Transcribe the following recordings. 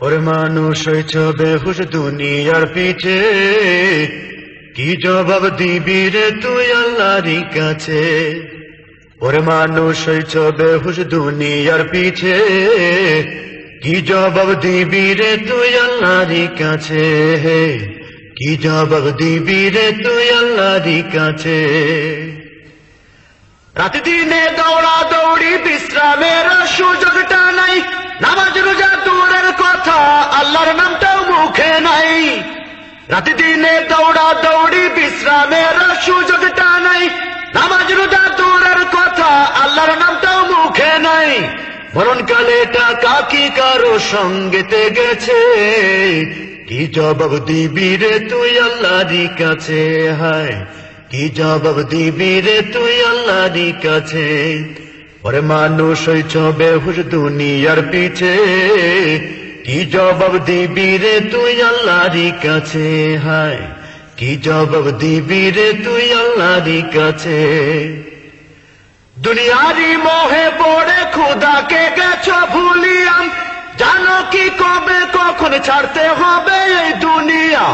ওরে মানুষ হয়েছ বেহুশ দুনিয়ার পিছে। কি জবাব দিবি রে তুই আল্লাহরই কাছে? ওরে মানুষ হয়েছ বেহুশ দুনিয়ার পিছে। কি জবাব দিবি রে তুই আল্লাহরই কাছে? কি জবাব দিবি রে তুই আল্লাহরই কাছে? রাতে দিনে দৌড়া দৌড়ি বিশ্রামের সুযোগটা নাই নামাজ রোজা দূরের কথা, আল্লাহর নামটাও মুখে নাই। রাতে দিনে দৌড়া দৌড়ি, বিশ্রামের সুযোগটা নাই। নামাজ রোজা দূরের কথা, আল্লাহর নামটাও মুখে নাই। মরণকালে টাকা কি কারও সঙ্গেতে গেছে? কি জবাব দিবি রে তুই আল্লাহরই কাছে? হায়, কি জবাব দিবি রে তুই আল্লাহরই কাছে? ওরে মানুষ হইছ বেহুশ দুনিয়ার পিছে। কি জবাব দিবি রে তুই আল্লাহরই কাছে? হায়, কি জবাব দিবি রে তুই আল্লাহরই কাছে? দুনিয়ারি মোহে পড়ে খুদাকে গেছ ভুলিয়াম জানো কি কবে, কখন ছাড়তে হবে এই দুনিয়া?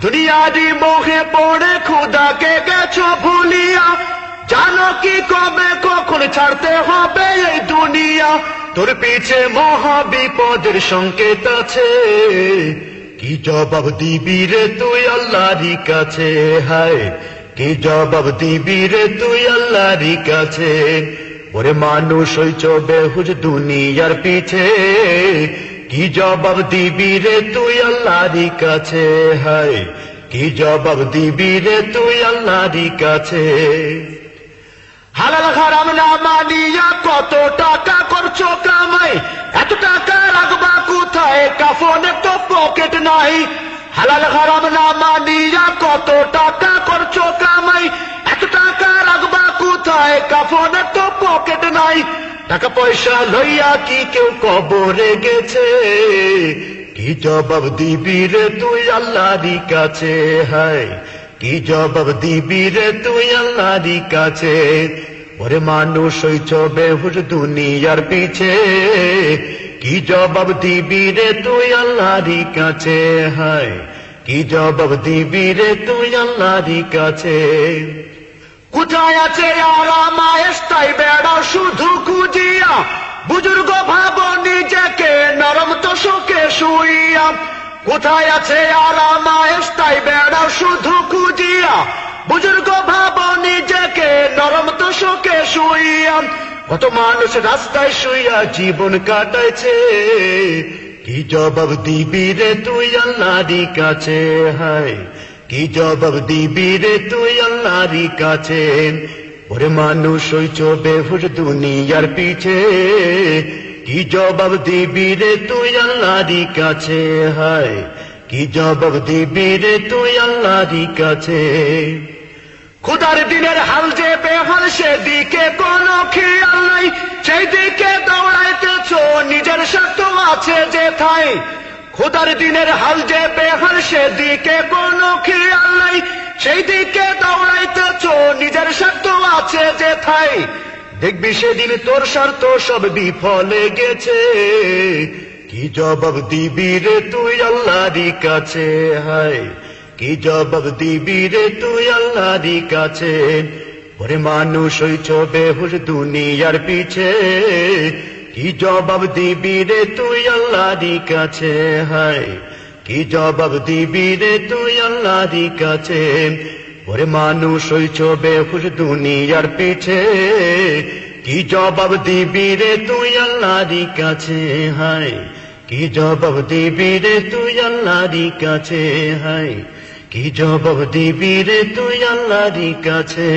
দুনিয়ারি মোহে পড়ে খুদাকে গেছ ভুলিয়া। জানো কি কবে ছাড়তে হবে এই দুনিয়া। তোর পিছে মহা বিপদের সংকেত আছে। কি জবাব দিবি রে তুই আল্লাহরই কাছে? হায়, কি জবাব দিবি রে তুই আল্লাহরই কাছে? ওরে মানুষ ওই হইছ বেহুজ দুনিয়ার পিছে। কি জবাব দিবি রে তুই আল্লাহরই কাছে? হায়, কি জবাব দিবি রে তুই আল্লাহরই কাছে? হালাল হারাম না মানিয়া কত টাকা করছ কামাই? এত টাকা রাখবা কোথায়? কাফনে তো পকেট নাই। হালাল হারাম না মানিয়া কত টাকা করছ কামাই? এত টাকা রাখবা কোথায়? কাফনে তো পকেট নাই। টাকা পয়সা লইয়া কি কেউ কবরে গেছে? কি জবাব দিবি রে তুই আল্লাহরই কাছে? হায় কি জবাব দিবি রে তুই আল্লাহরই কাছে? ওরে মানুষ হইছ বেহুশ দুনিয়ার পিছে। কি জবাব দিবি রে তুই আল্লাহরই কাছে? হায়, কি জবাব দিবি রে তুই আল্লাহরই কাছে? কোথায় আছে আরাম আয়েস তাই বেড়া শুধু খুঁজিয়া। বুজুর্গ ভাব নিজেকে, নরম তো শোকে শুইয়া। কোথায় আছে আরাম শুইয়া কত মানুষ রাস্তায় শুইয়া জীবন কাটাইছে। কি জবাব দিবি রে তুই আল্লাহরই কাছে? হায়, কি জবাব দিবি রে তুই আল্লাহরই কাছে? ওরে মানুষ হইছ বেহুশ দুনিয়ার পিছে। কি জবাব দিবি রে তুই আল্লাহরই কাছে? হায়, কি জবাব দিবি রে তুই আল্লাহরই কাছে? খুদার দিনের হাল যে বেহাল, সেদিকে কোনো খেয়াল নাই। সেই দিকে দৌড়াইতেছ, নিজের স্বার্থ আছে যে থাই খুদার দিনের হাল যে বেহাল, সেদিকে কোনো খেয়াল নাই। সেই দিকে দৌড়াইতেছ, নিজের স্বার্থ আছে যে থাই দেখবি সেদিন তোর স্বার্থ সব বিফলে গেছে। কি জবাব দিবি রে তুই আল্লাহরই কাছে? হায়। কি জবাব দিবি রে তুই আল্লাহরই কাছে? ওরে মানুষ হইছ বেহুশ দুনিয়ার পিছে। কি জবাব দিবি রে তুই আল্লাহরই কাছে? হায়, কি জবাব দিবি রে তুই আল্লাহরই কাছে? ওরে মানুষ হইছ বেহুশ দুনিয়ার পিছে। কি জবাব দিবি রে তুই আল্লাহরই কাছে? হায়, কি জবাব দিবি রে তুই আল্লাহরই কাছে? হায় কি জবাব দিবি রে তুই আল্লাহরি কাছে?